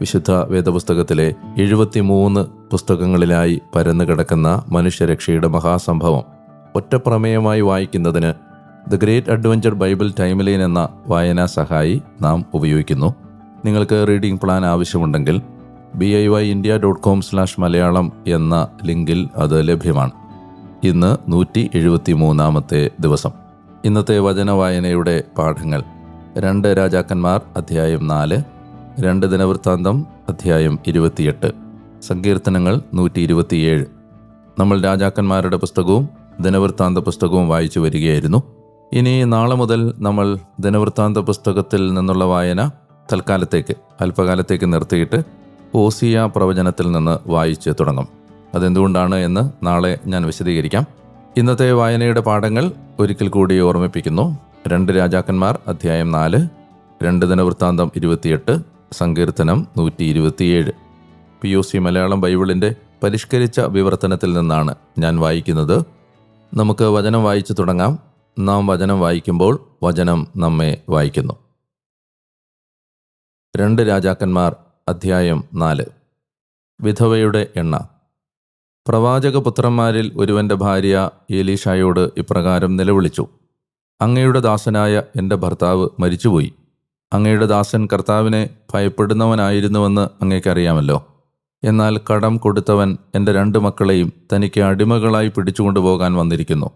വിശുദ്ധ വേദപുസ്തകത്തിലെ എഴുപത്തിമൂന്ന് പുസ്തകങ്ങളിലായി പരന്നു കിടക്കുന്ന മനുഷ്യരക്ഷയുടെ മഹാസംഭവം ഒറ്റപ്രമേയമായി വായിക്കുന്നതിന് the great adventure Bible timeline എന്ന വായനാ സഹായി നാം ഉപയോഗിക്കുന്നു. നിങ്ങൾക്ക് റീഡിംഗ് പ്ലാൻ ആവശ്യമുണ്ടെങ്കിൽ B I Y India dot com slash Malayalam എന്ന ലിങ്കിൽ അത് ലഭ്യമാണ്. ഇന്ന് നൂറ്റി എഴുപത്തി മൂന്നാമത്തെ ദിവസം. ഇന്നത്തെ വചന വായനയുടെ പാഠങ്ങൾ. രണ്ട് രാജാക്കന്മാർ അധ്യായം നാല് രണ്ട് ദിനവൃത്താന്തം അധ്യായം ഇരുപത്തിയെട്ട്. സങ്കീർത്തനങ്ങൾ നൂറ്റി ഇരുപത്തിയേഴ് നമ്മൾ രാജാക്കന്മാരുടെ പുസ്തകവും ദിനവൃത്താന്ത പുസ്തകവും വായിച്ചു വരികയായിരുന്നു. ഇനി നാളെ മുതൽ നമ്മൾ ദിനവൃത്താന്ത പുസ്തകത്തിൽ നിന്നുള്ള വായന തൽക്കാലത്തേക്ക് അല്പകാലത്തേക്ക് നിർത്തിയിട്ട് ഓസിയ പ്രവചനത്തിൽ നിന്ന് വായിച്ച് തുടങ്ങും. അതെന്തുകൊണ്ടാണ് എന്ന് നാളെ ഞാൻ വിശദീകരിക്കാം. ഇന്നത്തെ വായനയുടെ പാഠങ്ങൾ ഒരിക്കൽ കൂടി ഓർമ്മിപ്പിക്കുന്നു. രണ്ട് രാജാക്കന്മാർ അധ്യായം നാല്. രണ്ട് ദിനവൃത്താന്തം ഇരുപത്തിയെട്ട്. സങ്കീർത്തനം നൂറ്റി ഇരുപത്തിയേഴ് പി ഒ സി മലയാളം ബൈബിളിന്റെ പരിഷ്കരിച്ച വിവർത്തനത്തിൽ നിന്നാണ് ഞാൻ വായിക്കുന്നത്. നമുക്ക് വചനം വായിച്ചു തുടങ്ങാം. നാം വചനം വായിക്കുമ്പോൾ വചനം നമ്മെ വായിക്കുന്നു. രണ്ട് രാജാക്കന്മാർ അധ്യായം നാല്. വിധവയുടെ എണ്ണ. പ്രവാചക പുത്രന്മാരിൽ ഒരുവന്റെ ഭാര്യ ഏലീഷായോട് ഇപ്രകാരം നിലവിളിച്ചു. അങ്ങയുടെ ദാസനായ എന്റെ ഭർത്താവ് മരിച്ചുപോയി. അങ്ങയുടെ ദാസൻ കർത്താവിനെ ഭയപ്പെടുന്നവനായിരുന്നുവെന്ന് അങ്ങേക്കറിയാമല്ലോ. എന്നാൽ കടം കൊടുത്തവൻ എന്റെ രണ്ട് മക്കളെയും തനിക്ക് അടിമകളായി പിടിച്ചുകൊണ്ടുപോകാൻ വന്നിരിക്കുന്നു.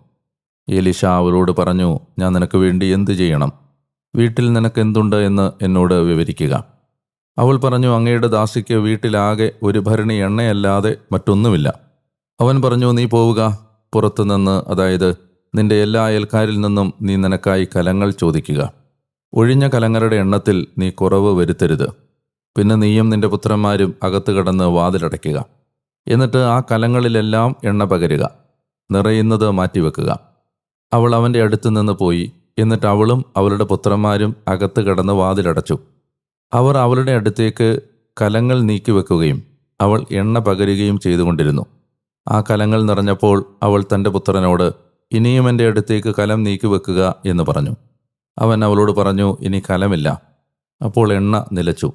എലിഷ അവരോട് പറഞ്ഞു ഞാൻ നിനക്ക് വേണ്ടി എന്തു ചെയ്യണം? വീട്ടിൽ നിനക്ക് എന്തുണ്ട് എന്ന് എന്നോട് വിവരിക്കുക. അവൾ പറഞ്ഞു അങ്ങയുടെ ദാസിക്ക് വീട്ടിലാകെ ഒരു ഭരണി എണ്ണയല്ലാതെ മറ്റൊന്നുമില്ല. അവൻ പറഞ്ഞു നീ പോവുക. പുറത്തുനിന്ന് അതായത് നിന്റെ എല്ലാ അയൽക്കാരിൽ നിന്നും നീ നിനക്കായി കലങ്ങൾ ചോദിക്കുക. ഒഴിഞ്ഞ കലങ്ങളുടെ എണ്ണത്തിൽ നീ കുറവ് വരുത്തരുത്. പിന്നെ നീയും നിന്റെ പുത്രന്മാരും അകത്ത് കടന്ന് വാതിലടയ്ക്കുക. എന്നിട്ട് ആ കലങ്ങളിലെല്ലാം എണ്ണ പകരുക. നിറയുന്നത് മാറ്റിവെക്കുക. അവൾ അവന്റെ അടുത്ത് നിന്ന് പോയി. എന്നിട്ട് അവളും അവളുടെ പുത്രന്മാരും അകത്ത് കടന്ന് വാതിലടച്ചു. അവർ അവളുടെ അടുത്തേക്ക് കലങ്ങൾ നീക്കിവെക്കുകയും അവൾ എണ്ണ പകരുകയും ചെയ്തുകൊണ്ടിരുന്നു. ആ കലങ്ങൾ നിറഞ്ഞപ്പോൾ അവൾ തന്റെ പുത്രനോട് ഇനിയും എന്റെ അടുത്തേക്ക് കലം നീക്കിവെക്കുക എന്ന് പറഞ്ഞു. അവൻ അവളോട് പറഞ്ഞു ഇനി കലമില്ല. അപ്പോൾ എണ്ണ നിലച്ചു.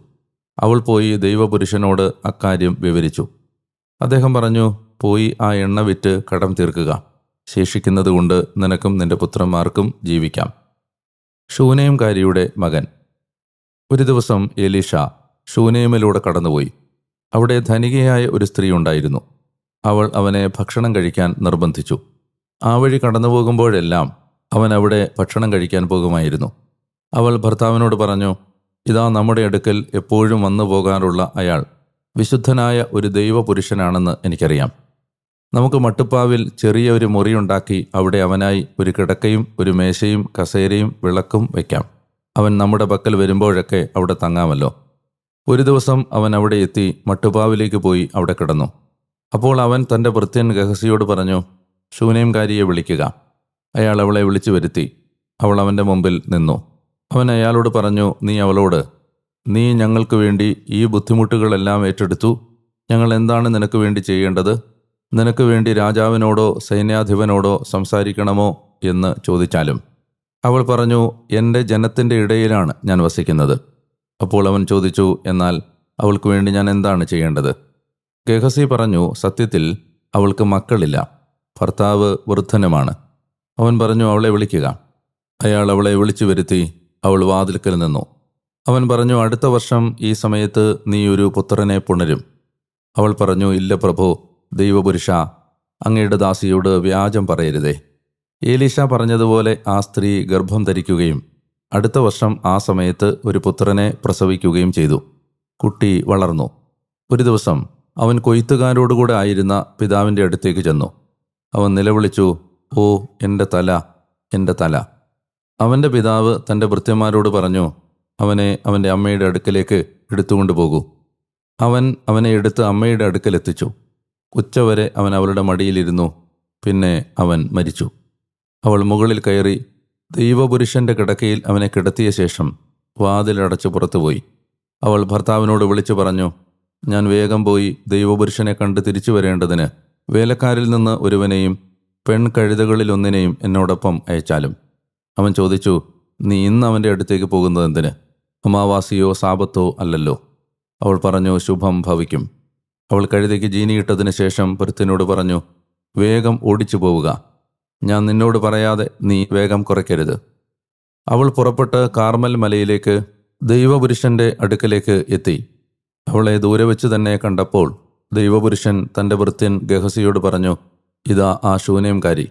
അവൾ പോയി ദൈവപുരുഷനോട് അക്കാര്യം വിവരിച്ചു. അദ്ദേഹം പറഞ്ഞു പോയി ആ എണ്ണ വിറ്റ് കടം തീർക്കുക. ശേഷിക്കുന്നത് കൊണ്ട് നിനക്കും നിന്റെ പുത്രന്മാർക്കും ജീവിക്കാം. ഷൂനേംകാരിയുടെ മകൻ. ഒരു ദിവസം എലീഷ ഷൂനേമിലൂടെ കടന്നുപോയി. അവിടെ ധനികയായ ഒരു സ്ത്രീ ഉണ്ടായിരുന്നു. അവൾ അവനെ ഭക്ഷണം കഴിക്കാൻ നിർബന്ധിച്ചു. ആ വഴി കടന്നു പോകുമ്പോഴെല്ലാം അവൻ അവിടെ ഭക്ഷണം കഴിക്കാൻ പോകുമായിരുന്നു. അവൾ ഭർത്താവിനോട് പറഞ്ഞു ഇതാ നമ്മുടെ അടുക്കൽ എപ്പോഴും വന്നു പോകാറുള്ള അയാൾ. വിശുദ്ധനായ ഒരു ദൈവപുരുഷനാണെന്ന് എനിക്കറിയാം. നമുക്ക് മട്ടുപ്പാവിൽ ചെറിയ ഒരു മുറിയുണ്ടാക്കി അവിടെ അവനായി ഒരു കിടക്കയും ഒരു മേശയും കസേരയും വിളക്കും വയ്ക്കാം അവൻ നമ്മുടെ പക്കൽ വരുമ്പോഴൊക്കെ അവിടെ തങ്ങാമല്ലോ. ഒരു ദിവസം അവൻ അവിടെ എത്തി മട്ടുപ്പാവിലേക്ക് പോയി അവിടെ കിടന്നു. അപ്പോൾ അവൻ തന്റെ ഭൃത്യൻ ഗഹസിയോട് പറഞ്ഞു ശൂനേംകാരിയെ വിളിക്കുക. അയാൾ അവളെ വിളിച്ചു വരുത്തി. അവൾ അവന്റെ മുമ്പിൽ നിന്നു. അവൻ അയാളോട് പറഞ്ഞു നീ അവളോട് നീ ഞങ്ങൾക്ക് വേണ്ടി ഈ ബുദ്ധിമുട്ടുകളെല്ലാം ഏറ്റെടുത്തു. ഞങ്ങൾ എന്താണ് നിനക്ക് വേണ്ടി ചെയ്യേണ്ടത്? നിനക്ക് വേണ്ടി രാജാവിനോടോ സൈന്യാധിപനോടോ സംസാരിക്കണമോ എന്ന് ചോദിച്ചാലും. അവൾ പറഞ്ഞു എന്റെ ജനത്തിന്റെ ഇടയിലാണ് ഞാൻ വസിക്കുന്നത്. അപ്പോൾ അവൻ ചോദിച്ചു എന്നാൽ അവൾക്ക് വേണ്ടി ഞാൻ എന്താണ് ചെയ്യേണ്ടത്? ഗഹസി പറഞ്ഞു സത്യത്തിൽ അവൾക്ക് മക്കളില്ല. ഭർത്താവ് വൃദ്ധനുമാണ്. അവൻ പറഞ്ഞു അവളെ വിളിക്കുക. അയാൾ അവളെ വിളിച്ചു വരുത്തി അവൾ വാതിൽക്കൽ നിന്നു. അവൻ പറഞ്ഞു അടുത്ത വർഷം ഈ സമയത്ത് നീ ഒരു പുത്രനെ പുണരും. അവൾ പറഞ്ഞു ഇല്ല പ്രഭു ദൈവപുരുഷ അങ്ങയുടെ ദാസിയോട് വ്യാജം പറയരുതേ. ഏലീഷ പറഞ്ഞതുപോലെ ആ സ്ത്രീ ഗർഭം ധരിക്കുകയും അടുത്ത വർഷം ആ സമയത്ത് ഒരു പുത്രനെ പ്രസവിക്കുകയും ചെയ്തു. കുട്ടി വളർന്നു. ഒരു ദിവസം അവൻ കൊയ്ത്തുകാരോടുകൂടെ ആയിരുന്ന പിതാവിന്റെ അടുത്തേക്ക് ചെന്നു. അവൻ നിലവിളിച്ചു ഓ എന്റെ തല എന്റെ തല. അവന്റെ പിതാവ് തന്റെ ഭൃത്യന്മാരോട് പറഞ്ഞു അവനെ അവന്റെ അമ്മയുടെ അടുക്കലേക്ക് എടുത്തുകൊണ്ട് പോകൂ. അവൻ അവനെ എടുത്ത് അമ്മയുടെ അടുക്കലെത്തിച്ചു ഉച്ചവരെ അവൻ അവളുടെ മടിയിലിരുന്നു പിന്നെ അവൻ മരിച്ചു. അവൾ മുകളിൽ കയറി ദൈവപുരുഷന്റെ കിടക്കയിൽ അവനെ കിടത്തിയ ശേഷം വാതിലടച്ച് പുറത്തുപോയി അവൾ ഭർത്താവിനോട് വിളിച്ചു പറഞ്ഞു ഞാൻ വേഗം പോയി ദൈവപുരുഷനെ കണ്ട് തിരിച്ചു വരേണ്ടതിന് വേലക്കാരിൽ നിന്ന് ഒരുവനെയും പെൺകഴുതകളിലൊന്നിനെയും എന്നോടൊപ്പം അയച്ചാലും. അവൻ ചോദിച്ചു നീ ഇന്ന് അവന്റെ അടുത്തേക്ക് പോകുന്നത് എന്തിന്? അമാവാസിയോ സാപത്തോ അല്ലല്ലോ? അവൾ പറഞ്ഞു ശുഭം ഭവിക്കും. അവൾ കഴുതയ്ക്ക് ജീനിയിട്ടതിന് ശേഷം പൃഥ്വിനോട് പറഞ്ഞു വേഗം ഓടിച്ചു പോവുക. ഞാൻ നിന്നോട് പറയാതെ നീ വേഗം കുറയ്ക്കരുത്. അവൾ പുറപ്പെട്ട് കാർമൽ മലയിലേക്ക് ദൈവപുരുഷന്റെ അടുക്കലേക്ക് എത്തി. അവളെ ദൂരെ വെച്ച് തന്നെ കണ്ടപ്പോൾ ദൈവപുരുഷൻ തന്റെ വൃത്യൻ ഗഹസിയോട് പറഞ്ഞു ഇതാ ആ ശൂന്യംകാരി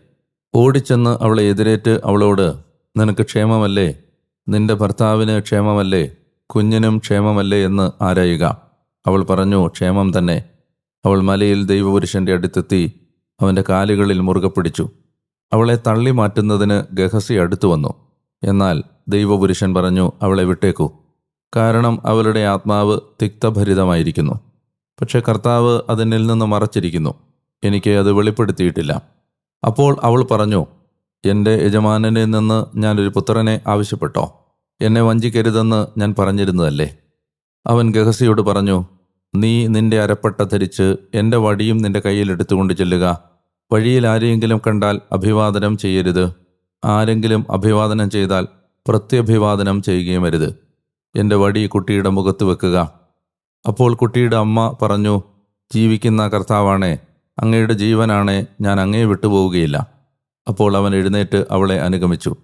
ഓടിച്ചെന്ന് അവളെ എതിരേറ്റ് അവളോട് നിനക്ക് ക്ഷേമമല്ലേ? നിന്റെ ഭർത്താവിന് ക്ഷേമമല്ലേ? കുഞ്ഞിനും ക്ഷേമമല്ലേ? എന്ന് ആരായുക. അവൾ പറഞ്ഞു ക്ഷേമം തന്നെ. അവൾ മലയിൽ ദൈവപുരുഷന്റെ അടുത്തെത്തി അവന്റെ കാലുകളിൽ മുറുകെ പിടിച്ചു. അവളെ തള്ളി മാറ്റുന്നതിന് ഗഹസി അടുത്തു വന്നു. എന്നാൽ ദൈവപുരുഷൻ പറഞ്ഞു അവളെ വിട്ടേക്കൂ. കാരണം അവളുടെ ആത്മാവ് തിക്തഭരിതമായിരിക്കുന്നു. പക്ഷെ കർത്താവ് അതിനിൽ നിന്ന് മറച്ചിരിക്കുന്നു. എനിക്ക് അത് വെളിപ്പെടുത്തിയിട്ടില്ല. അപ്പോൾ അവൾ പറഞ്ഞു എന്റെ യജമാനനിൽ നിന്ന് ഞാനൊരു പുത്രനെ ആവശ്യപ്പെട്ടോ? എന്നെ വഞ്ചിക്കരുതെന്ന് ഞാൻ പറഞ്ഞിരുന്നതല്ലേ? അവൻ ഗഹസിയോട് പറഞ്ഞു നീ നിന്റെ അരപ്പട്ട ധരിച്ച് എന്റെ വടിയും നിന്റെ കയ്യിൽ എടുത്തുകൊണ്ട് ചെല്ലുക. വഴിയിൽ ആരെയെങ്കിലും കണ്ടാൽ അഭിവാദനം ചെയ്യരുത്. ആരെങ്കിലും അഭിവാദനം ചെയ്താൽ പ്രത്യഭിവാദനം ചെയ്യുകയും അരുത്. എന്റെ വടി കുട്ടിയുടെ മുഖത്ത് വെക്കുക. അപ്പോൾ കുട്ടിയുടെ അമ്മ പറഞ്ഞു ജീവിക്കുന്ന കർത്താവാണേ അങ്ങയുടെ ജീവനാണേ ഞാൻ അങ്ങയെ വിട്ടുപോവുകയില്ല. അപ്പോൾ അവൻ എഴുന്നേറ്റ് അവളെ അനുഗമിച്ചു.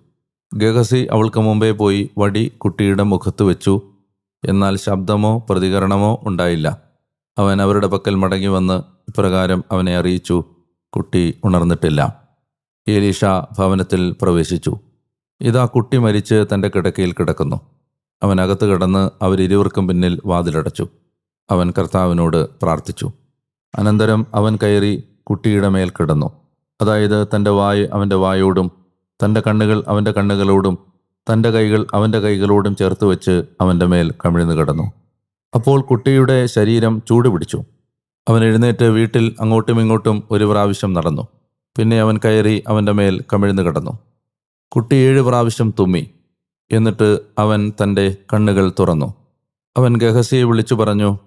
ഗഹസി അവൾക്ക് മുമ്പേ പോയി വടി കുട്ടിയുടെ മുഖത്ത് വെച്ചു. എന്നാൽ ശബ്ദമോ പ്രതികരണമോ ഉണ്ടായില്ല. അവൻ അവരുടെ പക്കൽ മടങ്ങി വന്ന് ഇപ്രകാരം അവനെ അറിയിച്ചു. കുട്ടി ഉണർന്നിട്ടില്ല. ഏലീഷ ഭവനത്തിൽ പ്രവേശിച്ചു. ഇതാ കുട്ടി മരിച്ച് തന്റെ കിടക്കയിൽ കിടക്കുന്നു. അവൻ അകത്ത് കിടന്ന് അവരിരുവർക്കും പിന്നിൽ വാതിലടച്ചു. അവൻ കർത്താവിനോട് പ്രാർത്ഥിച്ചു. അനന്തരം അവൻ കയറി കുട്ടിയുടെ മേൽ കിടന്നു. അതായത് തന്റെ വായ് അവന്റെ വായോടും തന്റെ കണ്ണുകൾ അവന്റെ കണ്ണുകളോടും തന്റെ കൈകൾ അവന്റെ കൈകളോടും ചേർത്ത് വെച്ച് അവന്റെ മേൽ കമിഴ്ന്നു കിടന്നു. അപ്പോൾ കുട്ടിയുടെ ശരീരം ചൂടുപിടിച്ചു അവൻ എഴുന്നേറ്റ് വീട്ടിൽ അങ്ങോട്ടും ഇങ്ങോട്ടും ഒരു പ്രാവശ്യം നടന്നു. പിന്നെ അവൻ കയറി അവന്റെ മേൽ കമിഴ്ന്നു കിടന്നു. കുട്ടി ഏഴ് പ്രാവശ്യം തുമ്മി. എന്നിട്ട് അവൻ തന്റെ കണ്ണുകൾ തുറന്നു. അവൻ ഗഹസിയെ വിളിച്ചു പറഞ്ഞു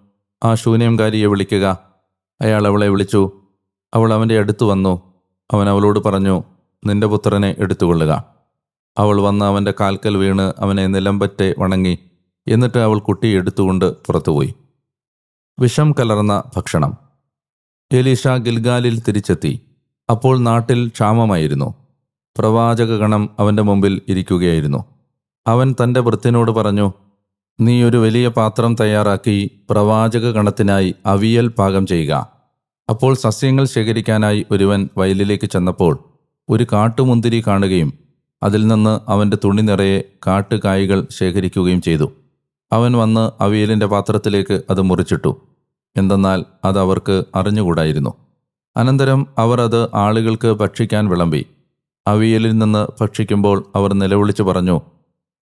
ആ ശൂന്യംകാരിയെ വിളിക്കുക. അയാൾ അവളെ വിളിച്ചു. അവൾ അവന്റെ അടുത്ത് വന്നു. അവൻ അവളോട് പറഞ്ഞു നിന്റെ പുത്രനെ എടുത്തുകൊള്ളുക. അവൾ വന്ന് അവന്റെ കാൽക്കൽ വീണ് അവനെ നിലമ്പറ്റെ വണങ്ങി. എന്നിട്ട് അവൾ കുട്ടിയെ എടുത്തുകൊണ്ട് പുറത്തുപോയി. വിഷം കലർന്ന ഭക്ഷണം. എലീഷ ഗിൽഗാലിൽ തിരിച്ചെത്തി. അപ്പോൾ നാട്ടിൽ ക്ഷാമമായിരുന്നു. പ്രവാചകഗണം അവന്റെ മുമ്പിൽ ഇരിക്കുകയായിരുന്നു. അവൻ തന്റെ വൃത്തിനോട് പറഞ്ഞു നീ ഒരു വലിയ പാത്രം തയ്യാറാക്കി പ്രവാചക ഗണത്തിനായി അവിയൽ പാകം ചെയ്യുക. അപ്പോൾ സസ്യങ്ങൾ ശേഖരിക്കാനായി ഒരുവൻ വയലിലേക്ക് ചെന്നപ്പോൾ ഒരു കാട്ടുമുന്തിരി കാണുകയും അതിൽ നിന്ന് അവന്റെ തുണി നിറയെ കാട്ടുകായ്കൾ ശേഖരിക്കുകയും ചെയ്തു. അവൻ വന്ന് അവിയലിന്റെ പാത്രത്തിലേക്ക് അത് മുറിച്ചിട്ടു. എന്തെന്നാൽ അത് അവർക്ക് അറിഞ്ഞുകൂടായിരുന്നു. അനന്തരം അവർ അത് ആളുകൾക്ക് ഭക്ഷിക്കാൻ വിളമ്പി. അവിയലിൽ നിന്ന് ഭക്ഷിക്കുമ്പോൾ അവർ നിലവിളിച്ചു പറഞ്ഞു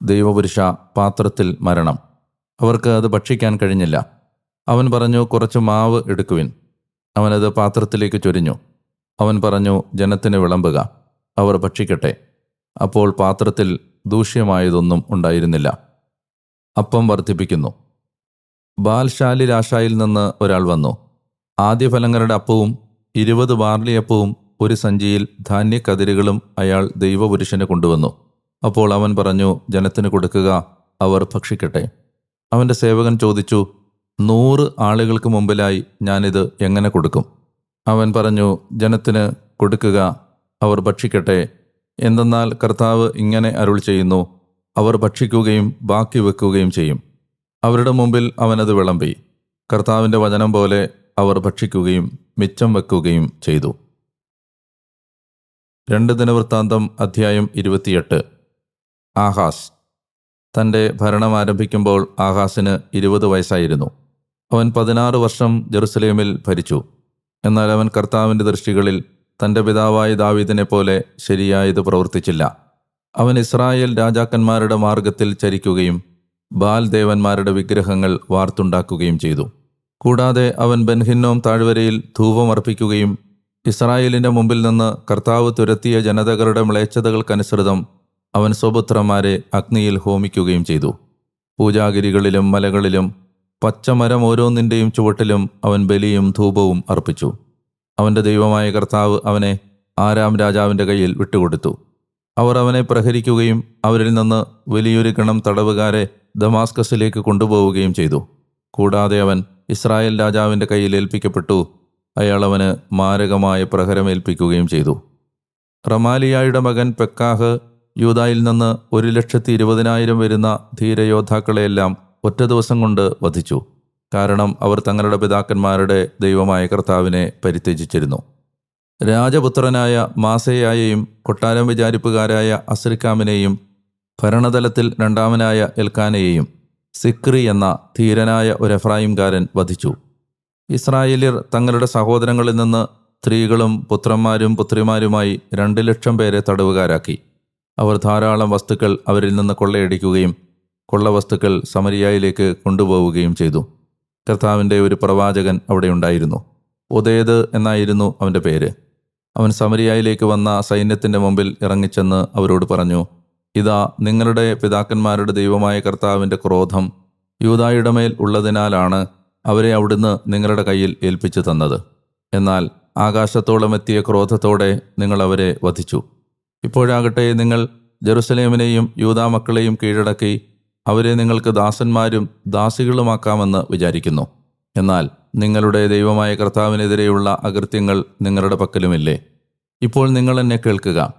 ദൈവപുരുഷ പാത്രത്തിൽ മരണം. അവർക്ക് അത് ഭക്ഷിക്കാൻ കഴിഞ്ഞില്ല. അവൻ പറഞ്ഞു കുറച്ച് മാവ് എടുക്കുവിൻ. അവനത് പാത്രത്തിലേക്ക് ചൊരിഞ്ഞു. അവൻ പറഞ്ഞു ജനത്തിന് വിളമ്പുക. അവർ ഭക്ഷിക്കട്ടെ. അപ്പോൾ പാത്രത്തിൽ ദൂഷ്യമായതൊന്നും ഉണ്ടായിരുന്നില്ല. അപ്പം വർദ്ധിപ്പിക്കുന്നു. ബാൽശാലി രാശായിൽ നിന്ന് ഒരാൾ വന്നു. ആദ്യഫലങ്ങളുടെ അപ്പവും ഇരുപത് ബാർലിയപ്പവും ഒരു സഞ്ചിയിൽ ധാന്യക്കതിരുകളും അയാൾ ദൈവപുരുഷന് കൊണ്ടുവന്നു. അപ്പോൾ അവൻ പറഞ്ഞു ജനത്തിന് കൊടുക്കുക അവർ ഭക്ഷിക്കട്ടെ. അവന്റെ സേവകൻ ചോദിച്ചു നൂറ് ആളുകൾക്ക് മുമ്പിലായി ഞാനിത് എങ്ങനെ കൊടുക്കും? അവൻ പറഞ്ഞു ജനത്തിന് കൊടുക്കുക അവർ ഭക്ഷിക്കട്ടെ. എന്തെന്നാൽ കർത്താവ് ഇങ്ങനെ അരുൾ ചെയ്യുന്നു അവർ ഭക്ഷിക്കുകയും ബാക്കി വെക്കുകയും ചെയ്യും. അവരുടെ മുമ്പിൽ അവനത് വിളമ്പി. കർത്താവിന്റെ വചനം പോലെ അവർ ഭക്ഷിക്കുകയും മിച്ചം വെക്കുകയും ചെയ്തു. രണ്ട് ദിനവൃത്താന്തം അധ്യായം ഇരുപത്തിയെട്ട്. ആഹാസ്. തന്റെ ഭരണം ആരംഭിക്കുമ്പോൾ ആഹാസിന് ഇരുപത് വയസ്സായിരുന്നു. അവൻ പതിനാറ് വർഷം ജെറുസലേമിൽ ഭരിച്ചു. എന്നാൽ അവൻ കർത്താവിന്റെ ദൃഷ്ടികളിൽ തന്റെ പിതാവായ ദാവീദിനെ പോലെ ശരിയായത് പ്രവർത്തിച്ചില്ല. അവൻ ഇസ്രായേൽ രാജാക്കന്മാരുടെ മാർഗത്തിൽ ചരിക്കുകയും ബാൽ ദേവന്മാരുടെ വിഗ്രഹങ്ങൾ വാർത്തുണ്ടാക്കുകയും ചെയ്തു. കൂടാതെ അവൻ ബെൻഹിന്നോം താഴ്വരയിൽ ധൂപമർപ്പിക്കുകയും ഇസ്രായേലിന്റെ മുമ്പിൽ നിന്ന് കർത്താവ് തുരത്തിയ ജനതകളുടെ മ്ലേച്ഛതകൾക്കനുസൃതം അവൻ സ്വപുത്രന്മാരെ അഗ്നിയിൽ ഹോമിക്കുകയും ചെയ്തു. പൂജാഗിരികളിലും മലകളിലും പച്ചമരം ഓരോന്നിന്റെയും ചുവട്ടിലും അവൻ ബലിയും ധൂപവും അർപ്പിച്ചു. അവന്റെ ദൈവമായ കർത്താവ് അവനെ ആരാം രാജാവിന്റെ കയ്യിൽ വിട്ടുകൊടുത്തു. അവർ അവനെ പ്രഹരിക്കുകയും അവരിൽ നിന്ന് വലിയൊരു ഗണം തടവുകാരെ ദമാസ്കസിലേക്ക് കൊണ്ടുപോവുകയും ചെയ്തു. കൂടാതെ അവൻ ഇസ്രായേൽ രാജാവിന്റെ കയ്യിൽ ഏൽപ്പിക്കപ്പെട്ടു. അയാൾ അവന് മാരകമായ പ്രഹരമേൽപ്പിക്കുകയും ചെയ്തു. റമാലിയായുടെ മകൻ പെക്കാഹ് യൂതായിൽ നിന്ന് ഒരു ലക്ഷത്തി ഇരുപതിനായിരം വരുന്ന ധീരയോദ്ധാക്കളെയെല്ലാം ഒറ്റ ദിവസം കൊണ്ട് വധിച്ചു. കാരണം അവർ തങ്ങളുടെ പിതാക്കന്മാരുടെ ദൈവമായ കർത്താവിനെ പരിത്യജിച്ചിരുന്നു. രാജപുത്രനായ മാസയായെയും കൊട്ടാരം വിചാരിപ്പുകാരായ അസ്രിക്കാമിനെയും ഭരണതലത്തിൽ രണ്ടാമനായ എൽക്കാനയെയും സിക്രി എന്ന ധീരനായ ഒരു എഫ്രായിംകാരൻ വധിച്ചു. ഇസ്രായേലിയർ തങ്ങളുടെ സഹോദരങ്ങളിൽ നിന്ന് സ്ത്രീകളും പുത്രന്മാരും പുത്രിമാരുമായി രണ്ട് ലക്ഷം പേരെ തടവുകാരാക്കി. അവർ ധാരാളം വസ്തുക്കൾ അവരിൽ നിന്ന് കൊള്ളയടിക്കുകയും കൊള്ളവസ്തുക്കൾ സമരിയായിലേക്ക് കൊണ്ടുപോവുകയും ചെയ്തു. കർത്താവിന്റെ ഒരു പ്രവാചകൻ അവിടെ ഉണ്ടായിരുന്നു. ഉദയത് എന്നായിരുന്നു അവന്റെ പേര്. അവൻ സമരിയായിലേക്ക് വന്ന സൈന്യത്തിന്റെ മുമ്പിൽ ഇറങ്ങിച്ചെന്ന് അവരോട് പറഞ്ഞു ഇതാ നിങ്ങളുടെ പിതാക്കന്മാരുടെ ദൈവമായ കർത്താവിന്റെ ക്രോധം യൂതായുടെ മേൽ ഉള്ളതിനാലാണ് അവരെ അവിടുന്ന് നിങ്ങളുടെ കയ്യിൽ ഏൽപ്പിച്ചു തന്നത്. എന്നാൽ ആകാശത്തോളം എത്തിയ ക്രോധത്തോടെ നിങ്ങൾ അവരെ വധിച്ചു. ഇപ്പോഴാകട്ടെ നിങ്ങൾ ജെറുസലേമിനെയും യൂതാ മക്കളെയും കീഴടക്കി അവരെ നിങ്ങൾക്ക് ദാസന്മാരും ദാസികളുമാക്കാമെന്ന് വിചാരിക്കുന്നു. എന്നാൽ നിങ്ങളുടെ ദൈവമായ കർത്താവിനെതിരെയുള്ള അകൃത്യങ്ങൾ നിങ്ങളുടെ പക്കലുമില്ലേ? ഇപ്പോൾ നിങ്ങൾ എന്നെ കേൾക്കുക.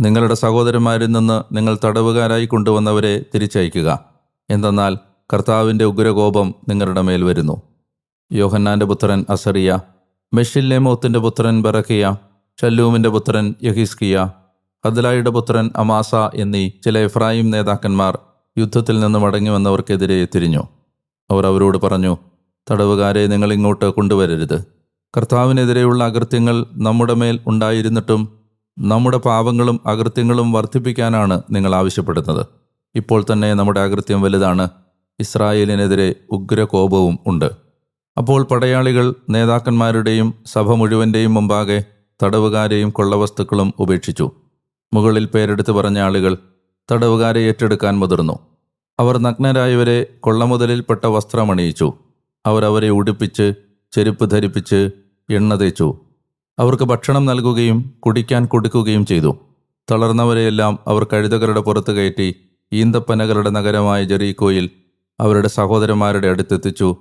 നിങ്ങളുടെ സഹോദരന്മാരിൽ നിന്ന് നിങ്ങൾ തടവുകാരായി കൊണ്ടുവന്നവരെ തിരിച്ചയക്കുക. എന്തെന്നാൽ കർത്താവിന്റെ ഉഗ്രകോപം നിങ്ങളുടെ മേൽ വരുന്നു. യോഹന്നാന്റെ പുത്രൻ അസറിയ മെഷില്ലേമോത്തിന്റെ പുത്രൻ ബറക്കിയ ഷല്ലൂമിന്റെ പുത്രൻ യഹിസ്കിയ ഹദ്ലായുടെ പുത്രൻ അമാസ എന്നീ ചില എഫ്രായിം നേതാക്കന്മാർ യുദ്ധത്തിൽ നിന്ന് മടങ്ങി വന്നവർക്കെതിരെ തിരിഞ്ഞു. അവർ അവരോട് പറഞ്ഞു തടവുകാരെ നിങ്ങൾ ഇങ്ങോട്ട് കൊണ്ടുവരരുത്. കർത്താവിനെതിരെയുള്ള അകൃത്യങ്ങൾ നമ്മുടെ മേൽ ഉണ്ടായിരുന്നിട്ടും നമ്മുടെ പാപങ്ങളും അകൃത്യങ്ങളും വർദ്ധിപ്പിക്കാനാണ് നിങ്ങൾ ആവശ്യപ്പെടുന്നത്. ഇപ്പോൾ തന്നെ നമ്മുടെ അകൃത്യം വലുതാണ്. ഇസ്രായേലിനെതിരെ ഉഗ്രകോപവും ഉണ്ട്. അപ്പോൾ പടയാളികൾ നേതാക്കന്മാരുടെയും സഭ മുഴുവന്റെയും മുമ്പാകെ തടവുകാരെയും കൊള്ളവസ്തുക്കളും ഉപേക്ഷിച്ചു. മുകളിൽ പേരെടുത്ത് പറഞ്ഞ ആളുകൾ തടവുകാരെ ഏറ്റെടുക്കാൻ മുതിർന്നു. അവർ നഗ്നരായവരെ കൊള്ളമുതലിൽപ്പെട്ട വസ്ത്രമണിയിച്ചു അവർ അവരെ ഉടുപ്പിച്ച് ചെരുപ്പ് ധരിപ്പിച്ച് എണ്ണ തേച്ചു. അവർക്ക് ഭക്ഷണം നൽകുകയും കുടിക്കാൻ കൊടുക്കുകയും ചെയ്തു. തളർന്നവരെയെല്ലാം അവർ കഴുതകളുടെ പുറത്ത് കയറ്റി ഈന്തപ്പനകളുടെ നഗരമായ ജെറീക്കോയിൽ അവരുടെ സഹോദരന്മാരുടെ അടുത്തെത്തിച്ചു.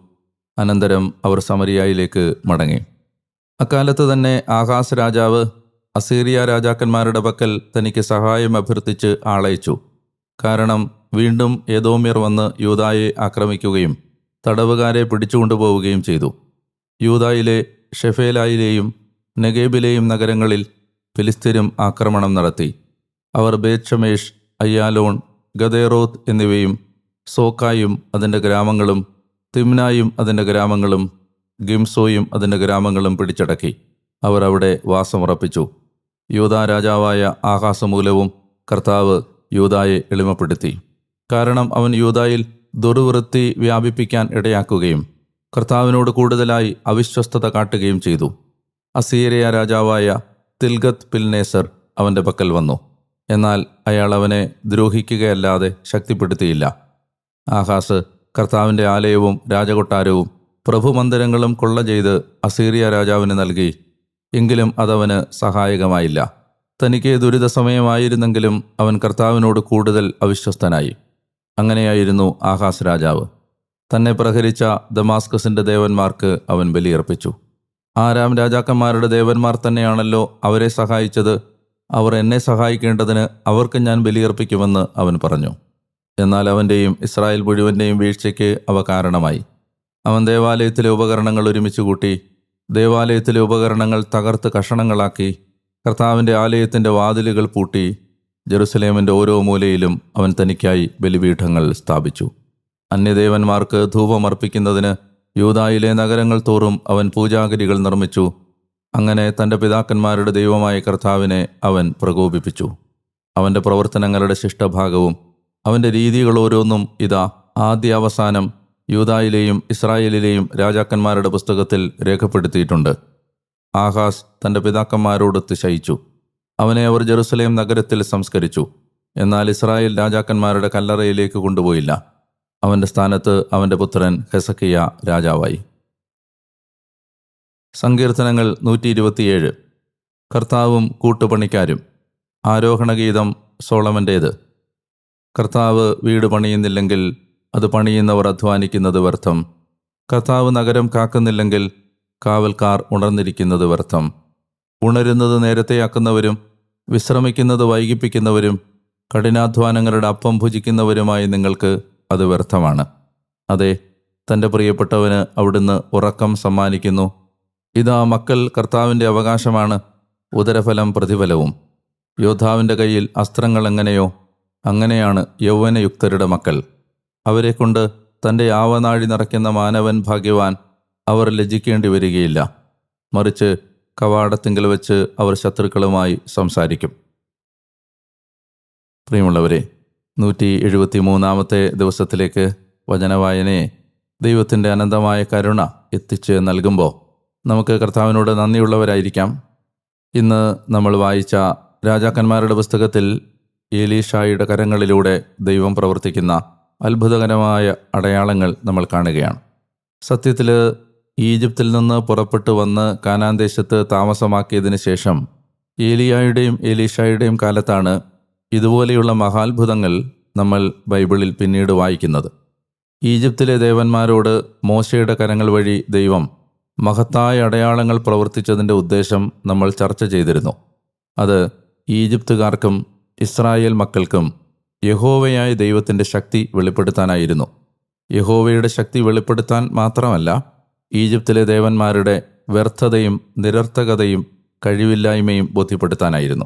അനന്തരം അവർ സമരിയായിലേക്ക് മടങ്ങി. അക്കാലത്ത് തന്നെ ആകാശ് രാജാവ് അസീറിയ രാജാക്കന്മാരുടെ പക്കൽ തനിക്ക് സഹായം അഭ്യർത്ഥിച്ച് ആളയച്ചു. കാരണം വീണ്ടും ഏതോമ്യർ വന്ന് യൂതായെ ആക്രമിക്കുകയും തടവുകാരെ പിടിച്ചുകൊണ്ടുപോവുകയും ചെയ്തു. യൂതായിലെ ഷെഫേലായിലെയും നെഗേബിലെയും നഗരങ്ങളിൽ ഫിലിസ്തീനും ആക്രമണം നടത്തി. അവർ ബേത്ഷമേഷ് അയ്യാലോൺ ഗദേറോത്ത് എന്നിവയും സോക്കായും അതിന്റെ ഗ്രാമങ്ങളും തിമ്നായും അതിന്റെ ഗ്രാമങ്ങളും ഗിംസോയും അതിന്റെ ഗ്രാമങ്ങളും പിടിച്ചടക്കി. അവർ അവിടെ വാസമുറപ്പിച്ചു. യൂതാ രാജാവായ ആഹാസ് മൂലവും കർത്താവ് യൂതായെ എളിമപ്പെടുത്തി. കാരണം അവൻ യൂതായിൽ ദുർവൃത്തി വ്യാപിപ്പിക്കാൻ ഇടയാക്കുകയും കർത്താവിനോട് കൂടുതലായി അവിശ്വസ്തത കാട്ടുകയും ചെയ്തു. അസീരിയ രാജാവായ തിൽഗത്ത് പിൽനേസർ അവന്റെ പക്കൽ വന്നു. എന്നാൽ അയാൾ അവനെ ദ്രോഹിക്കുകയല്ലാതെ ശക്തിപ്പെടുത്തിയില്ല. ആഹാസ് കർത്താവിന്റെ ആലയവും രാജകൊട്ടാരവും പ്രഭുമന്ദിരങ്ങളും കൊള്ള ചെയ്ത് അസീറിയ രാജാവിന് നൽകി. എങ്കിലും അതവന് സഹായകമായില്ല. തനിക്ക് ദുരിത സമയമായിരുന്നെങ്കിലും അവൻ കർത്താവിനോട് കൂടുതൽ അവിശ്വസ്തനായി. അങ്ങനെയായിരുന്നു ആഹാസ് രാജാവ്. തന്നെ പ്രഹരിച്ച ദമാസ്കസിന്റെ ദേവന്മാർക്ക് അവൻ ബലിയർപ്പിച്ചു. ആരാം രാജാക്കന്മാരുടെ ദേവന്മാർ തന്നെയാണല്ലോ അവരെ സഹായിച്ചത്. അവർ എന്നെ സഹായിക്കേണ്ടതിന് അവർക്ക് ഞാൻ ബലിയർപ്പിക്കുമെന്ന് അവൻ പറഞ്ഞു. എന്നാൽ അവന്റെയും ഇസ്രായേൽ മുഴുവന്റെയും വീഴ്ചയ്ക്ക് അവ കാരണമായി. അവൻ ദേവാലയത്തിലെ ഉപകരണങ്ങൾ ഒരുമിച്ച് കൂട്ടി ദേവാലയത്തിലെ ഉപകരണങ്ങൾ തകർത്ത് കഷണങ്ങളാക്കി കർത്താവിന്റെ ആലയത്തിന്റെ വാതിലുകൾ പൂട്ടി ജെറുസലേമിന്റെ ഓരോ മൂലയിലും അവൻ തനിക്കായി ബലിപീഠങ്ങൾ സ്ഥാപിച്ചു. അന്യദേവന്മാർക്ക് ധൂപമർപ്പിക്കുന്നതിന് യൂതായിലെ നഗരങ്ങൾ തോറും അവൻ പൂജാഗിരികൾ നിർമ്മിച്ചു. അങ്ങനെ തന്റെ പിതാക്കന്മാരുടെ ദൈവമായ കർത്താവിനെ അവൻ പ്രകോപിപ്പിച്ചു. അവന്റെ പ്രവർത്തനങ്ങളുടെ ശിഷ്ടഭാഗവും അവന്റെ രീതികൾ ഓരോന്നും ഇതാ ആദ്യ അവസാനം യൂതായിലെയും ഇസ്രായേലിലെയും രാജാക്കന്മാരുടെ പുസ്തകത്തിൽ രേഖപ്പെടുത്തിയിട്ടുണ്ട്. ആഹാസ് തന്റെ പിതാക്കന്മാരോടൊത്ത് ശയിച്ചു അവനെ അവർ ജെറുസലേം നഗരത്തിൽ സംസ്കരിച്ചു. എന്നാൽ ഇസ്രായേൽ രാജാക്കന്മാരുടെ കല്ലറയിലേക്ക് കൊണ്ടുപോയില്ല. അവന്റെ സ്ഥാനത്ത് അവന്റെ പുത്രൻ ഹെസക്കിയ രാജാവായി. സങ്കീർത്തനങ്ങൾ നൂറ്റി ഇരുപത്തിയേഴ് കർത്താവും കൂട്ടുപണിക്കാരും. ആരോഹണഗീതം സോളമന്റേത് കർത്താവ് വീട് പണിയുന്നില്ലെങ്കിൽ അത് പണിയുന്നവർ അധ്വാനിക്കുന്നത് വ്യർത്ഥം. കർത്താവ് നഗരം കാക്കുന്നില്ലെങ്കിൽ കാവൽക്കാർ ഉണർന്നിരിക്കുന്നത് വ്യർത്ഥം. ഉണരുന്നത് നേരത്തെയാക്കുന്നവരും വിശ്രമിക്കുന്നത് വൈകിപ്പിക്കുന്നവരും കഠിനാധ്വാനങ്ങളുടെ അപ്പം ഭുജിക്കുന്നവരുമായി നിങ്ങൾക്ക് അത് വ്യർത്ഥമാണ്. അതെ തന്റെ പ്രിയപ്പെട്ടവന് അവിടുന്ന് ഉറക്കം സമ്മാനിക്കുന്നു. ഇതാ മക്കൾ കർത്താവിന്റെ അവകാശമാണ് ഉദരഫലം പ്രതിഫലവും. യോദ്ധാവിന്റെ കയ്യിൽ അസ്ത്രങ്ങൾ എങ്ങനെയോ അങ്ങനെയാണ് യൗവനയുക്തരുടെ മക്കൾ. അവരെക്കൊണ്ട് തന്റെ ആവനാഴി നിറയ്ക്കുന്ന മാനവൻ ഭാഗ്യവാൻ അവർ ലജ്ജിക്കേണ്ടി വരികയില്ല. മറിച്ച് കവാടത്തിങ്കൽ വെച്ച് അവർ ശത്രുക്കളുമായി സംസാരിക്കും. പ്രിയമുള്ളവരെ നൂറ്റി എഴുപത്തി മൂന്നാമത്തെ ദിവസത്തിലേക്ക് വചനവായനയെ ദൈവത്തിന്റെ അനന്തമായ കരുണ എത്തിച്ച് നൽകുമ്പോൾ നമുക്ക് കർത്താവിനോട് നന്ദിയുള്ളവരായിരിക്കാം. ഇന്ന് നമ്മൾ വായിച്ച രാജാക്കന്മാരുടെ പുസ്തകത്തിൽ ഏലീഷായുടെ കരങ്ങളിലൂടെ ദൈവം പ്രവർത്തിക്കുന്ന അത്ഭുതകരമായ അടയാളങ്ങൾ നമ്മൾ കാണുകയാണ്. സത്യത്തിൽ ഈജിപ്തിൽ നിന്ന് പുറപ്പെട്ടു വന്ന് കാനാൻ ദേശത്ത് താമസമാക്കിയതിന് ശേഷം ഏലിയായുടെയും ഏലീഷായുടെയും കാലത്താണ് ഇതുപോലെയുള്ള മഹാത്ഭുതങ്ങൾ നമ്മൾ ബൈബിളിൽ പിന്നീട് വായിക്കുന്നത്. ഈജിപ്തിലെ ദേവന്മാരോട് മോശയുടെ കരങ്ങൾ വഴി ദൈവം മഹത്തായ അടയാളങ്ങൾ പ്രവർത്തിച്ചതിന്റെ ഉദ്ദേശം നമ്മൾ ചർച്ച ചെയ്തിരുന്നു. അത് ഈജിപ്തുകാർക്കും ഇസ്രായേൽ മക്കൾക്കും യഹോവയായ ദൈവത്തിന്റെ ശക്തി വെളിപ്പെടുത്താനായിരുന്നു. യഹോവയുടെ ശക്തി വെളിപ്പെടുത്താൻ മാത്രമല്ല ഈജിപ്തിലെ ദേവന്മാരുടെ വ്യർത്ഥതയും നിരർത്ഥകതയും കഴിവില്ലായ്മയും ബോധ്യപ്പെടുത്താനായിരുന്നു.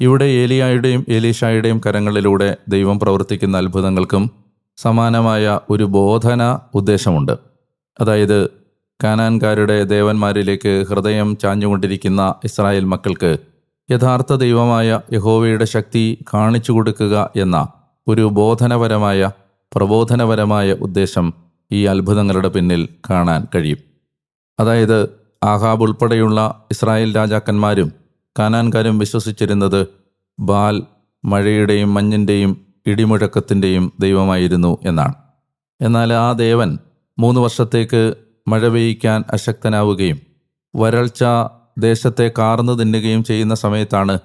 ഇവിടെ ഏലിയായുടെയും ഏലീഷായുടെയും കരങ്ങളിലൂടെ ദൈവം പ്രവർത്തിക്കുന്ന അത്ഭുതങ്ങൾക്കും സമാനമായ ഒരു ബോധന ഉദ്ദേശമുണ്ട്. അതായത് കാനാൻകാരുടെ ദേവന്മാരിലേക്ക് ഹൃദയം ചാഞ്ഞുകൊണ്ടിരിക്കുന്ന ഇസ്രായേൽ മക്കൾക്ക് യഥാർത്ഥ ദൈവമായ യഹോവയുടെ ശക്തി കാണിച്ചു കൊടുക്കുക എന്ന ഒരു ബോധനപരമായ പ്രബോധനപരമായ ഉദ്ദേശം ഈ അത്ഭുതങ്ങളുടെ പിന്നിൽ കാണാൻ കഴിയും. അതായത് ആഹാബ് ഉൾപ്പെടെയുള്ള ഇസ്രായേൽ രാജാക്കന്മാരും കാനാൻകാരും വിശ്വസിച്ചിരുന്നത് ബാൽ മഴയുടെയും മഞ്ഞിന്റെയും ഇടിമുഴക്കത്തിന്റെയും ദൈവമായിരുന്നു എന്നാണ്. എന്നാൽ ആ ദേവൻ മൂന്ന് വർഷത്തേക്ക് മഴ പെയ്യിക്കാൻ അശക്തനാവുകയും വരൾച്ച ദേശത്തെ കാർന്നു തിന്നുകയും ചെയ്യുന്ന സമയത്താണ്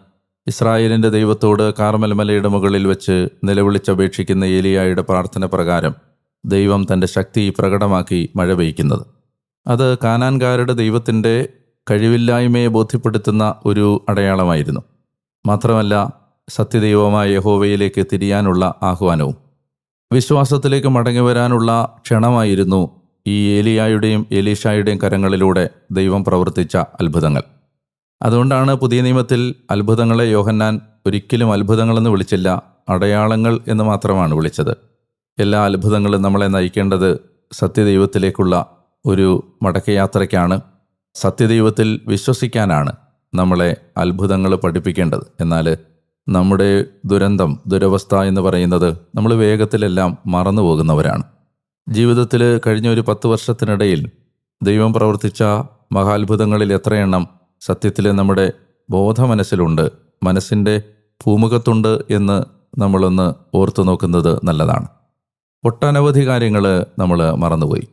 ഇസ്രായേലിന്റെ ദൈവത്തോട് കാർമൽമലയുടെ മുകളിൽ വെച്ച് നിലവിളിച്ചപേക്ഷിക്കുന്ന ഏലിയായുടെ പ്രാർത്ഥന പ്രകാരം ദൈവം തന്റെ ശക്തി പ്രകടമാക്കി മഴ പെയ്ക്കുന്നത്. അത് കാനാൻകാരുടെ ദൈവത്തിന്റെ കഴിവില്ലായ്മയെ ബോധ്യപ്പെടുത്തുന്ന ഒരു അടയാളമായിരുന്നു. മാത്രമല്ല സത്യദൈവമായ യഹോവയിലേക്ക് തിരിയാനുള്ള ആഹ്വാനവും വിശ്വാസത്തിലേക്ക് മടങ്ങി വരാനുള്ള ക്ഷണമായിരുന്നു ഈ ഏലിയായുടെയും ഏലീഷായുടെയും കരങ്ങളിലൂടെ ദൈവം പ്രവർത്തിച്ച അത്ഭുതങ്ങൾ. അതുകൊണ്ടാണ് പുതിയ നിയമത്തിൽ അത്ഭുതങ്ങളെ യോഹന്നാൻ ഒരിക്കലും അത്ഭുതങ്ങളെന്ന് വിളിച്ചില്ല അടയാളങ്ങൾ എന്ന് മാത്രമാണ് വിളിച്ചത്. എല്ലാ അത്ഭുതങ്ങളും നമ്മളെ നയിക്കേണ്ടത് സത്യദൈവത്തിലേക്കുള്ള ഒരു മടക്കയാത്രയ്ക്കാണ്. സത്യദൈവത്തിൽ വിശ്വസിക്കാനാണ് നമ്മളെ അത്ഭുതങ്ങൾ പഠിപ്പിക്കേണ്ടത്. എന്നാൽ നമ്മുടെ ദുരന്തം ദുരവസ്ഥ എന്ന് പറയുന്നത് നമ്മൾ വേഗത്തിലെല്ലാം മറന്നു പോകുന്നവരാണ് ജീവിതത്തിൽ കഴിഞ്ഞ ഒരു പത്ത് വർഷത്തിനിടയിൽ ദൈവം പ്രവർത്തിച്ച മഹാത്ഭുതങ്ങളിൽ എത്രയെണ്ണം സത്യത്തിൽ നമ്മുടെ ബോധമനസ്സിലുണ്ട് മനസ്സിന്റെ ഭൂമുഖത്തുണ്ട് എന്ന് നമ്മളൊന്ന് ഓർത്തു നോക്കുന്നത് നല്ലതാണ്. ഒട്ടനവധി കാര്യങ്ങൾ നമ്മൾ മറന്നുപോയി.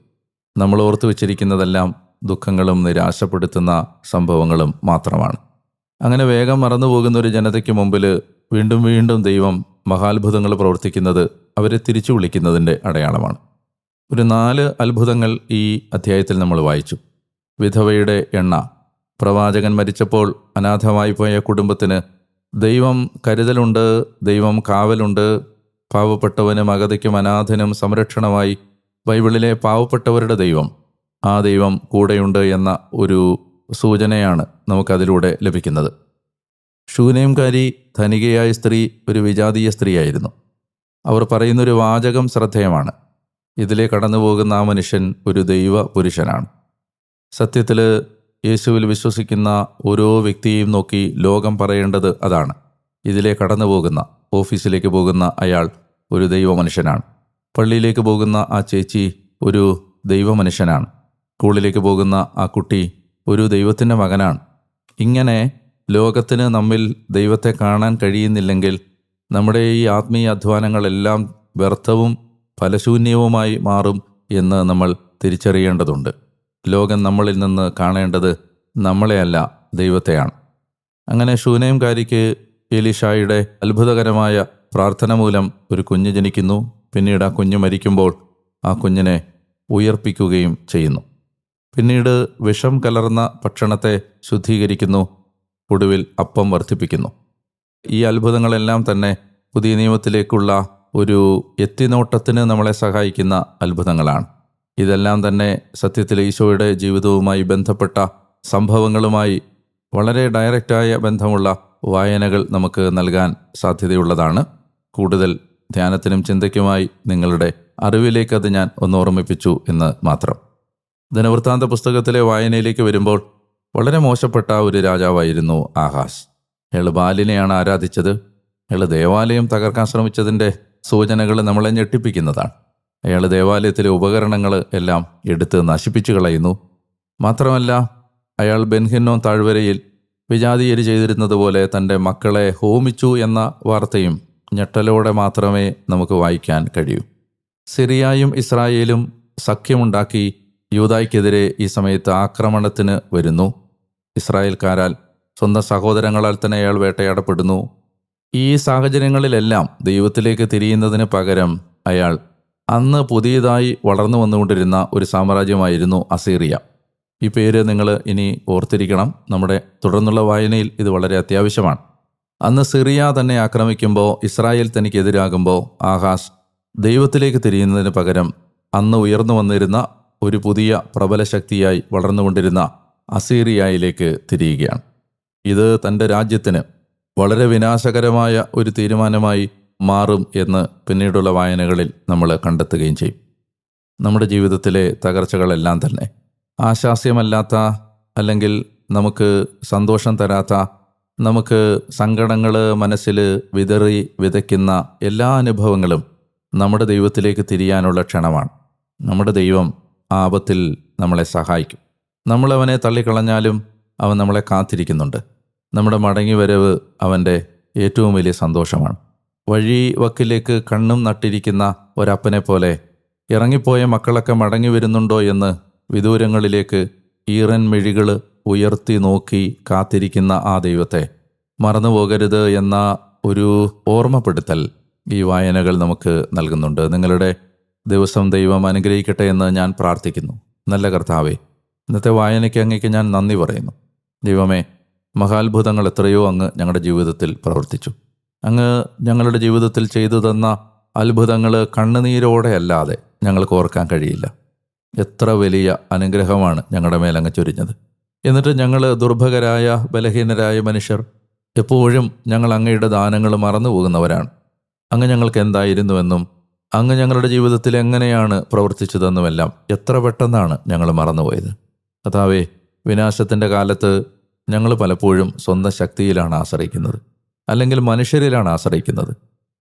നമ്മൾ ഓർത്തു വച്ചിരിക്കുന്നതെല്ലാം ദുഃഖങ്ങളും നിരാശപ്പെടുത്തുന്ന സംഭവങ്ങളും മാത്രമാണ്. അങ്ങനെ വേഗം മറന്നുപോകുന്ന ഒരു ജനതയ്ക്ക് മുമ്പിൽ വീണ്ടും വീണ്ടും ദൈവം മഹാത്ഭുതങ്ങൾ പ്രവർത്തിക്കുന്നത് അവരെ തിരിച്ചു വിളിക്കുന്നതിന്റെ അടയാളമാണ്. ഒരു നാല് അത്ഭുതങ്ങൾ ഈ അധ്യായത്തിൽ നമ്മൾ വായിച്ചു. വിധവയുടെ എണ്ണ. പ്രവാചകൻ മരിച്ചപ്പോൾ അനാഥമായി പോയ കുടുംബത്തിന് ദൈവം കരുതലുണ്ട് ദൈവം കാവലുണ്ട്. പാവപ്പെട്ടവനും അഗതിക്കും അനാഥനും സംരക്ഷണമായി ബൈബിളിലെ പാവപ്പെട്ടവരുടെ ദൈവം. ആ ദൈവം കൂടെയുണ്ട് എന്ന ഒരു സൂചനയാണ് നമുക്കതിലൂടെ ലഭിക്കുന്നത്. ശൂനയംകാരി ധനികയായ സ്ത്രീ ഒരു വിജാതീയ സ്ത്രീയായിരുന്നു. അവർ പറയുന്നൊരു വാചകം ശ്രദ്ധേയമാണ്. ഇതിലെ കടന്നു പോകുന്ന ആ മനുഷ്യൻ ഒരു ദൈവ പുരുഷനാണ്. സത്യത്തിൽ യേശുവിൽ വിശ്വസിക്കുന്ന ഓരോ വ്യക്തിയെയും നോക്കി ലോകം പറയേണ്ടത് അതാണ്. ഇതിലെ കടന്നു പോകുന്ന ഓഫീസിലേക്ക് പോകുന്ന അയാൾ ഒരു ദൈവ മനുഷ്യനാണ്. പള്ളിയിലേക്ക് പോകുന്ന ആ ചേച്ചി ഒരു ദൈവ മനുഷ്യനാണ്. സ്കൂളിലേക്ക് പോകുന്ന ആ കുട്ടി ഒരു ദൈവത്തിന്റെ മകനാണ്. ഇങ്ങനെ ലോകത്തിന് നമ്മിൽ ദൈവത്തെ കാണാൻ കഴിയുന്നില്ലെങ്കിൽ നമ്മുടെ ഈ ആത്മീയ അധ്വാനങ്ങളെല്ലാം വ്യർത്ഥവും ഫലശൂന്യവുമായി മാറും എന്ന് നമ്മൾ തിരിച്ചറിയേണ്ടതുണ്ട്. ലോകം നമ്മളിൽ നിന്ന് കാണേണ്ടത് നമ്മളെയല്ല ദൈവത്തെയാണ്. അങ്ങനെ ശൂനയംകാരിക്ക് എലിഷായുടെ അത്ഭുതകരമായ പ്രാർത്ഥന മൂലം ഒരു കുഞ്ഞ് ജനിക്കുന്നു. പിന്നീട് ആ കുഞ്ഞ് മരിക്കുമ്പോൾ ആ കുഞ്ഞിനെ ഉയർപ്പിക്കുകയും ചെയ്യുന്നു. പിന്നീട് വിഷം കലർന്ന ഭക്ഷണത്തെ ശുദ്ധീകരിക്കുന്നു ഒടുവിൽ അപ്പം വർദ്ധിപ്പിക്കുന്നു. ഈ അത്ഭുതങ്ങളെല്ലാം തന്നെ പുതിയ നിയമത്തിലേക്കുള്ള ഒരു എത്തിനോട്ടത്തിന് നമ്മളെ സഹായിക്കുന്ന അത്ഭുതങ്ങളാണ്. ഇതെല്ലാം തന്നെ സത്യത്തിൽ ഈശോയുടെ ജീവിതവുമായി ബന്ധപ്പെട്ട സംഭവങ്ങളുമായി വളരെ ഡയറക്റ്റായ ബന്ധമുള്ള വായനകൾ നമുക്ക് നൽകാൻ സാധ്യതയുള്ളതാണ്. കൂടുതൽ ധ്യാനത്തിനും ചിന്തയ്ക്കുമായി നിങ്ങളുടെ അറിവിലേക്ക് അത് ഞാൻ ഒന്ന് ഓർമ്മിപ്പിച്ചു എന്ന് മാത്രം. ദിനവൃത്താന്ത പുസ്തകത്തിലെ വായനയിലേക്ക് വരുമ്പോൾ വളരെ മോശപ്പെട്ട ഒരു രാജാവായിരുന്നു ആഹാസ്. അയാൾ ബാലിനെയാണ് ആരാധിച്ചത്. അയാൾ ദേവാലയം തകർക്കാൻ ശ്രമിച്ചതിന്റെ സൂചനകൾ നമ്മളെ ഞെട്ടിപ്പിക്കുന്നതാണ്. അയാൾ ദേവാലയത്തിലെ ഉപകരണങ്ങൾ എല്ലാം എടുത്ത് നശിപ്പിച്ചു കളയുന്നു. മാത്രമല്ല അയാൾ ബെൻഹിന്നോ താഴ്വരയിൽ വിജാതീയര് ചെയ്തിരുന്നത് പോലെ തന്റെ മക്കളെ ഹോമിച്ചു എന്ന വാർത്തയും ഞെട്ടലോടെ മാത്രമേ നമുക്ക് വായിക്കാൻ കഴിയൂ. സിറിയായും ഇസ്രായേലും സഖ്യമുണ്ടാക്കി യൂതായ്ക്കെതിരെ ഈ സമയത്ത് ആക്രമണത്തിന് വരുന്നു. ഇസ്രായേൽക്കാരാൽ സ്വന്തം സഹോദരങ്ങളാൽ തന്നെ അയാൾ വേട്ടയാടപ്പെടുന്നു. ഈ സാഹചര്യങ്ങളിലെല്ലാം ദൈവത്തിലേക്ക് തിരിയുന്നതിന് പകരം അയാൾ അന്ന് പുതിയതായി വളർന്നു വന്നുകൊണ്ടിരുന്ന ഒരു സാമ്രാജ്യമായിരുന്നു അസീറിയ. ഈ പേര് നിങ്ങൾ ഇനി ഓർത്തിരിക്കണം. നമ്മുടെ തുടർന്നുള്ള വായനയിൽ ഇത് വളരെ അത്യാവശ്യമാണ്. അന്ന് സിറിയ തന്നെ ആക്രമിക്കുമ്പോൾ ഇസ്രായേൽ തനിക്കെതിരാകുമ്പോൾ ആഹാസ് ദൈവത്തിലേക്ക് തിരിയുന്നതിന് പകരം അന്ന് ഉയർന്നു വന്നിരുന്ന ഒരു പുതിയ പ്രബല ശക്തിയായി വളർന്നുകൊണ്ടിരുന്ന അസീറിയയിലേക്ക് തിരിയുകയാണ്. ഇത് തന്റെ രാജ്യത്തിന് വളരെ വിനാശകരമായ ഒരു തീരുമാനമായി മാറും എന്ന് പിന്നീടുള്ള വായനകളിൽ നമ്മൾ കണ്ടെത്തുകയും ചെയ്യും. നമ്മുടെ ജീവിതത്തിലെ തകർച്ചകളെല്ലാം തന്നെ ആശാസ്യമല്ലാത്ത അല്ലെങ്കിൽ നമുക്ക് സന്തോഷം തരാത്ത നമുക്ക് സങ്കടങ്ങൾ മനസ്സിൽ വിതറി വിതയ്ക്കുന്ന എല്ലാ അനുഭവങ്ങളും നമ്മുടെ ദൈവത്തിലേക്ക് തിരിയാനുള്ള ക്ഷണമാണ്. നമ്മുടെ ദൈവം ആപത്തിൽ നമ്മളെ സഹായിക്കും. നമ്മളവനെ തള്ളിക്കളഞ്ഞാലും അവൻ നമ്മളെ കാത്തിരിക്കുന്നുണ്ട്. നമ്മുടെ മടങ്ങിവരവ് അവന്റെ ഏറ്റവും വലിയ സന്തോഷമാണ്. വഴി വക്കിലേക്ക് കണ്ണും നട്ടിരിക്കുന്ന ഒരപ്പനെ പോലെ ഇറങ്ങിപ്പോയ മക്കളൊക്കെ മടങ്ങി വരുന്നുണ്ടോ എന്ന് വിദൂരങ്ങളിലേക്ക് ഈറൻ മിഴികൾ ഉയർത്തി നോക്കി കാത്തിരിക്കുന്ന ആ ദൈവത്തെ. മറന്നു പോകരുത് എന്ന ഒരു ഓർമ്മപ്പെടുത്തൽ ഈ വായനകൾ നമുക്ക് നൽകുന്നുണ്ട്. നിങ്ങളുടെ ദിവസം ദൈവം അനുഗ്രഹിക്കട്ടെ എന്ന് ഞാൻ പ്രാർത്ഥിക്കുന്നു. നല്ല കർത്താവേ ഇന്നത്തെ വായനയ്ക്ക് അങ്ങേക്ക് ഞാൻ നന്ദി പറയുന്നു. ദൈവമേ മഹാത്ഭുതങ്ങൾ എത്രയോ അങ്ങ് ഞങ്ങളുടെ ജീവിതത്തിൽ പ്രവർത്തിച്ചു. അങ്ങ് ഞങ്ങളുടെ ജീവിതത്തിൽ ചെയ്തു തന്ന അത്ഭുതങ്ങൾ കണ്ണുനീരോടെ അല്ലാതെ ഞങ്ങൾക്ക് ഓർക്കാൻ കഴിയില്ല. എത്ര വലിയ അനുഗ്രഹമാണ് ഞങ്ങളുടെ മേൽ അങ്ങ് ചൊരിഞ്ഞത്. എന്നിട്ട് ഞങ്ങൾ ദുർഭകരായ ബലഹീനരായ മനുഷ്യർ എപ്പോഴും ഞങ്ങൾ അങ്ങയുടെ ദാനങ്ങൾ മറന്നു പോകുന്നവരാണ്. അങ്ങ് ഞങ്ങൾക്ക് എന്തായിരുന്നുവെന്നും അങ്ങ് ഞങ്ങളുടെ ജീവിതത്തിൽ എങ്ങനെയാണ് പ്രവർത്തിച്ചതെന്നുമെല്ലാം എത്ര പെട്ടെന്നാണ് ഞങ്ങൾ മറന്നുപോയത്. കഥാവേ വിനാശത്തിന്റെ കാലത്ത് ഞങ്ങൾ പലപ്പോഴും സ്വന്തം ശക്തിയിലാണ് ആശ്രയിക്കുന്നത്. അല്ലെങ്കിൽ മനുഷ്യരിലാണ് ആശ്രയിക്കുന്നത്.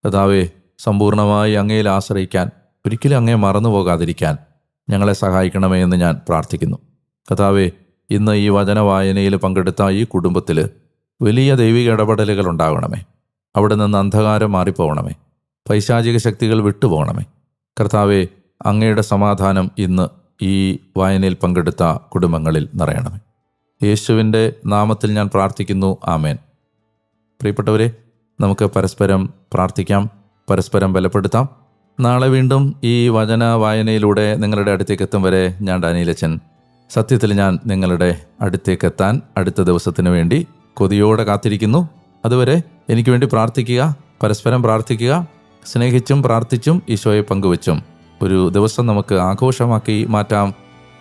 കഥാവേ സമ്പൂർണമായി അങ്ങയിൽ ആശ്രയിക്കാൻ ഒരിക്കലും അങ്ങേ മറന്നു പോകാതിരിക്കാൻ ഞങ്ങളെ സഹായിക്കണമേ എന്ന് ഞാൻ പ്രാർത്ഥിക്കുന്നു. കഥാവേ ഇന്ന് ഈ വചന വായനയിൽ പങ്കെടുത്ത ഈ കുടുംബത്തിൽ വലിയ ദൈവിക ഇടപെടലുകൾ ഉണ്ടാകണമേ. അവിടെ നിന്ന് അന്ധകാരം മാറിപ്പോകണമേ പൈശാചിക ശക്തികൾ വിട്ടുപോകണമേ കർത്താവെ അങ്ങയുടെ സമാധാനം ഇന്ന് ഈ വായനയിൽ പങ്കെടുത്ത കുടുംബങ്ങളിൽ നിറയണമേ. യേശുവിന്റെ നാമത്തിൽ ഞാൻ പ്രാർത്ഥിക്കുന്നു. ആമേൻ. പ്രിയപ്പെട്ടവരെ നമുക്ക് പരസ്പരം പ്രാർത്ഥിക്കാം പരസ്പരം ബലപ്പെടുത്താം. നാളെ വീണ്ടും ഈ വചന വായനയിലൂടെ നിങ്ങളുടെ അടുത്തേക്ക് എത്തും വരെ ഞാൻ ഡാനിയിലച്ചൻ. സത്യത്തിൽ ഞാൻ നിങ്ങളുടെ അടുത്തേക്ക് എത്താൻ അടുത്ത ദിവസത്തിന് വേണ്ടി കൊതിയോടെ കാത്തിരിക്കുന്നു. അതുവരെ എനിക്ക് വേണ്ടി പ്രാർത്ഥിക്കുക പരസ്പരം പ്രാർത്ഥിക്കുക സ്നേഹിച്ചും പ്രാർത്ഥിച്ചും ഈശോയെ പങ്കുവച്ചും. ഒരു ദിവസം നമുക്ക് ആഘോഷമാക്കി മാറ്റാം.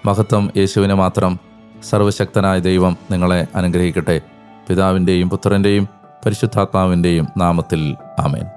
മഹത്വം യേശുവിനെ മാത്രം സർവശക്തനായ ദൈവം നിങ്ങളെ അനുഗ്രഹിക്കട്ടെ. പിതാവിന്റെയും പുത്രന്റെയും പരിശുദ്ധാത്മാവിന്റെയും നാമത്തിൽ ആമേൻ.